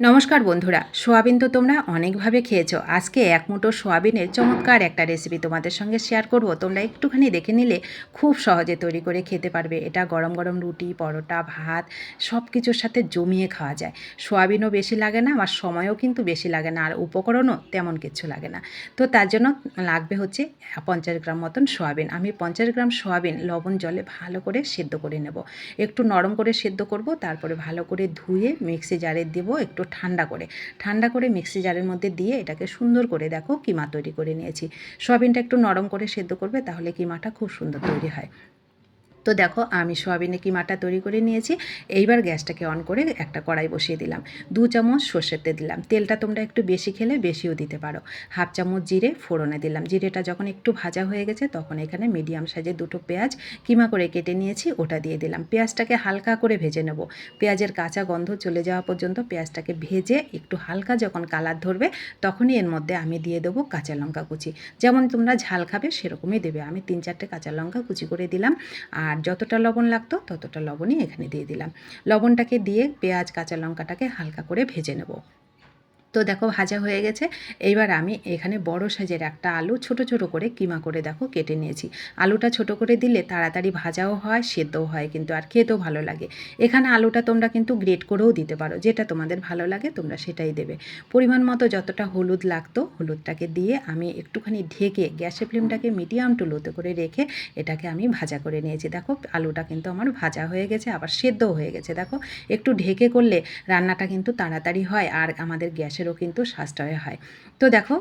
নমস্কার বন্ধুরা, সোয়াবিন তো তোমরা অনেকভাবে খেয়েছো। আজকে এক মুঠো সোয়াবিনের চমৎকার একটা রেসিপি তোমাদের সঙ্গে শেয়ার করব। তোমরা একটুখানি দেখে নিলে খুব সহজে তৈরি করে খেতে পারবে। এটা গরম গরম রুটি, পরোটা, ভাত সব কিছুর সাথে জমিয়ে খাওয়া যায়। সোয়াবিনও বেশি লাগে না আর সময়ও কিন্তু বেশি লাগে না, আর উপকরণও তেমন কিছু লাগে না। তো তার জন্য লাগবে হচ্ছে পঞ্চাশ গ্রাম মতন সোয়াবিন। আমি পঞ্চাশ গ্রাম সোয়াবিন লবণ জলে ভালো করে সেদ্ধ করে নেব। একটু নরম করে সেদ্ধ করব, তারপরে ভালো করে ধুয়ে মিক্সি জারে দেবো, একটু ঠান্ডা করে। ঠান্ডা করে মিক্সি জারের মধ্যে দিয়ে এটাকে সুন্দর করে দেখো কিমা তৈরি করে নিয়েছি। সয়াবিনটা একটু নরম করে সেদ্ধ করবে, তাহলে কিমাটা খুব সুন্দর তৈরি হয়। তো দেখো আমি সোয়াবিনে কিমাটা তৈরি করে নিয়েছি। এইবার গ্যাসটাকে অন করে একটা কড়াই বসিয়ে দিলাম। দু চামচ সর্ষের তেল দিলাম। তেলটা তোমরা একটু বেশি খেলে বেশিও দিতে পারো। হাফ চামচ জিরে ফোড়নে দিলাম। জিরেটা যখন একটু ভাজা হয়ে গেছে তখন এখানে মিডিয়াম সাইজের দুটো পেঁয়াজ কিমা করে কেটে নিয়েছি, ওটা দিয়ে দিলাম। পেঁয়াজটাকে হালকা করে ভেজে নেব। পেঁয়াজের কাঁচা গন্ধ চলে যাওয়া পর্যন্ত পেঁয়াজটাকে ভেজে একটু হালকা যখন কালার ধরবে তখনই এর মধ্যে আমি দিয়ে দেবো কাঁচা লঙ্কা কুচি। যেমন তোমরা ঝাল খাবে সেরকমই দেবে। আমি তিন চারটে কাঁচা লঙ্কা কুচি করে দিলাম। আর যতটা লবণ লাগতো ততটা লবণই এখানে দিয়ে দিলাম। লবণটাকে দিয়ে পেঁয়াজ, কাঁচা লঙ্কাটাকে হালকা করে ভেজে নেব। তো দেখো ভাজা হয়ে গেছে। এইবার আমি এখানে বড় সাইজের একটা আলু ছোট ছোট করে কিমা করে দেখো কেটে নিয়েছি। আলুটা ছোট করে দিলে তাড়াতাড়ি ভাজাও হয়, সেদ্ধও হয় কিন্তু আর খেতেও ভালো লাগে। এখানে আলুটা তোমরা কিন্তু গ্রেট করেও দিতে পারো। যেটা তোমাদের ভালো লাগে তোমরা সেটাই দেবে। পরিমাণ মতো যতটা হলুদ লাগতো হলুদটাকে দিয়ে আমি একটুখানি ঢেকে গ্যাসের ফ্লেমটাকে মিডিয়াম টু লোতে করে রেখে এটাকে আমি ভাজা করে নিয়েছি। দেখো আলুটা কিন্তু আমার ভাজা হয়ে গেছে, আবার সেদ্ধও হয়ে গেছে। দেখো একটু ঢেকে করলে রান্নাটা কিন্তু তাড়াতাড়ি হয়। আর আমাদের গ্যাস গ্যাসেরও কিন্তু সাশ্রয় হয়। তো দেখো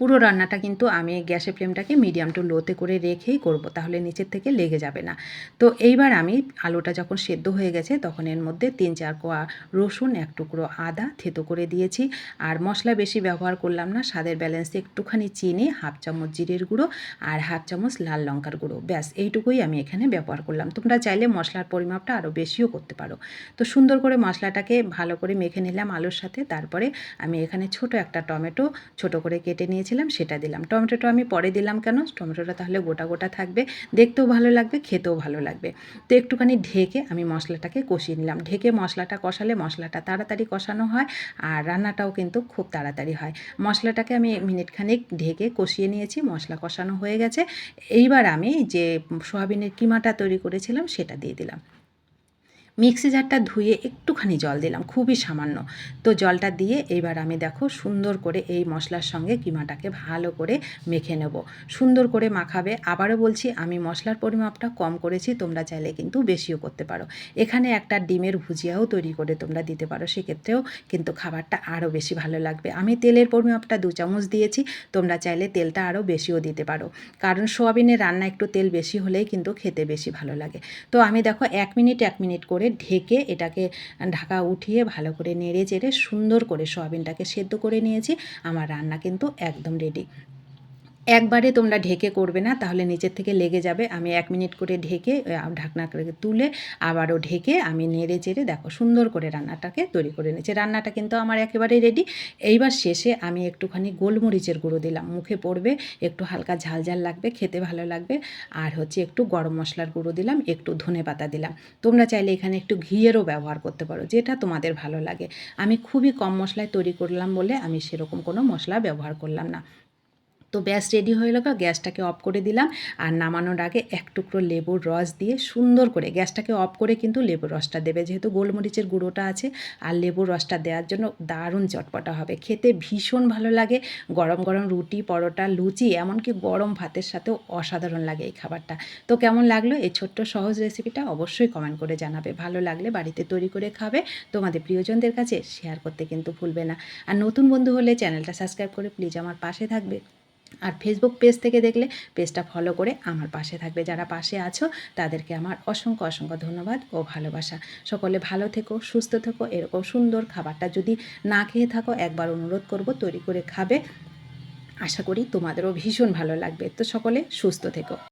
পুরো রান্নাটা কিন্তু আমি গ্যাসের ফ্লেমটাকে মিডিয়াম টু লোতে করে রেখেই করব, তাহলে নিচের থেকে লেগে যাবে না। তো এইবার আমি আলুটা যখন সেদ্ধ হয়ে গেছে, তখন এর মধ্যে তিন চার কোয়া রসুন, এক টুকরো আদা থেতো করে দিয়েছি। আর মশলা বেশি ব্যবহার করলাম না, স্বাদের ব্যালেন্সে একটুখানি চিনি, হাফ চামচ জিরের গুঁড়ো আর হাফ চামচ লাল লঙ্কার গুঁড়ো। ব্যাস, এইটুকুই আমি এখানে ব্যবহার করলাম। তোমরা চাইলে মশলার পরিমাপটা আরও বেশিও করতে পারো। তো সুন্দর করে মশলাটাকে ভালো করে মেখে নিলাম আলুর সাথে। তারপরে আমি এখানে ছোট একটা টমেটো ছোট করে কেটে নিয়েছি। নিয়েছিলাম সেটা দিলাম। টমেটোটা আমি পরে দিলাম কেন? টমেটোটা তাহলে গোটা গোটা থাকবে। দেখতেও ভালো লাগবে, খেতেও ভালো লাগবে। তো একটুখানি ঢেকে আমি মশলাটাকে কষিয়ে নিলাম। ঢেকে মশলাটা কষালে মশলাটা তাড়াতাড়ি কষানো হয় আর রান্নাটাও কিন্তু খুব তাড়াতাড়ি হয়। মশলাটাকে আমি মিনিট খানিক ঢেকে কষিয়ে নিয়েছি, মশলা কষানো হয়ে গেছে। এইবার আমি যে সোয়াবিনের কিমাটা তৈরি করেছিলাম, সেটা দিয়ে দিলাম। মিক্সি জারটা ধুয়ে একটুখানি জল দিলাম, খুবই সামান্য। তো জলটা দিয়ে এবার আমি দেখো সুন্দর করে এই মশলার সঙ্গে কিমাটাকে ভালো করে মেখে নেব। সুন্দর করে মাখাবে। আবারও বলছি, আমি মশলার পরিমাপটা কম করেছি, তোমরা চাইলে কিন্তু বেশিও করতে পারো। এখানে একটা ডিমের ভুজিয়াও তৈরি করে তোমরা দিতে পারো, সেক্ষেত্রেও কিন্তু খাবারটা আরও বেশি ভালো লাগবে। আমি তেলের পরিমাপটা দু চামচ দিয়েছি, তোমরা চাইলে তেলটা আরও বেশিও দিতে পারো। কারণ সোয়াবিনের রান্না একটু তেল বেশি হলেই কিন্তু খেতে বেশি ভালো লাগে। তো আমি দেখো এক মিনিট এক মিনিট করে ঢেকে এটাকে ঢাকা উঠিয়ে ভালো করে নেড়ে চেড়ে সুন্দর করে সয়াবিনটাকে সেদ্ধ করে নিয়েছি। আমার রান্না কিন্তু একদম রেডি একবারে তোমরা ঢেকে করবে না, তাহলে নিচের থেকে লেগে যাবে। আমি এক মিনিট করে ঢেকে ঢাকনা করে তুলে আবারও ঢেকে আমি নেড়ে চেড়ে দেখো সুন্দর করে রান্নাটাকে তৈরি করে নিয়েছি। রান্নাটা কিন্তু আমার একেবারে রেডি এইবার শেষে আমি একটুখানি গোলমরিচের গুঁড়ো দিলাম। মুখে পড়বে, একটু হালকা ঝাল ঝাল লাগবে, খেতে ভালো লাগবে। আর হচ্ছে একটু গরম মশলার গুঁড়ো দিলাম, একটু ধনে পাতা দিলাম। তোমরা চাইলে এখানে একটু ঘিয়েরও ব্যবহার করতে পারো, যেটা তোমাদের ভালো লাগে। আমি খুবই কম মশলায় তৈরি করলাম বলে আমি সেরকম কোনো মশলা ব্যবহার করলাম না। তো ব্যাস রেডি হয়ে গেল, গ্যাসটাকে অফ করে দিলাম। আর নামানোর আগে এক টুকরো লেবুর রস দিয়ে সুন্দর করে, গ্যাসটাকে অফ করে কিন্তু লেবুর রসটা দেবে। যেহেতু গোলমরিচের গুঁড়োটা আছে, আর লেবুর রসটা দেওয়ার জন্য দারুণ চটপটা হবে। খেতে ভীষণ ভালো লাগে, গরম গরম রুটি, পরোটা, লুচি, এমনকি গরম ভাতের সাথেও অসাধারণ লাগে এই খাবারটা। তো কেমন লাগল এই ছোট্ট সহজ রেসিপিটা অবশ্যই কমেন্ট করে জানাবে। ভালো লাগলে বাড়িতে তৈরি করে খাবে, তোমাদের প্রিয়জনদের কাছে শেয়ার করতে কিন্তু ভুলবে না। আর নতুন বন্ধু হলে চ্যানেলটা সাবস্ক্রাইব করে প্লিজ আমার পাশে থাকবে। আর ফেসবুক পেজ থেকে দেখলে পেজটা ফলো করে আমার পাশে থাকবে। যারা পাশে আছো, তাদেরকে আমার অসংখ্য অসংখ্য ধন্যবাদ ও ভালোবাসা। সকলে ভালো থেকো, সুস্থ থেকো, এরকম সুন্দর খাবারটা যদি না খেয়ে থাকো, একবার অনুরোধ করব, তৈরি করে খাবে। আশা করি তোমাদেরও ভীষণ ভালো লাগবে। তো সকলে সুস্থ থেকো।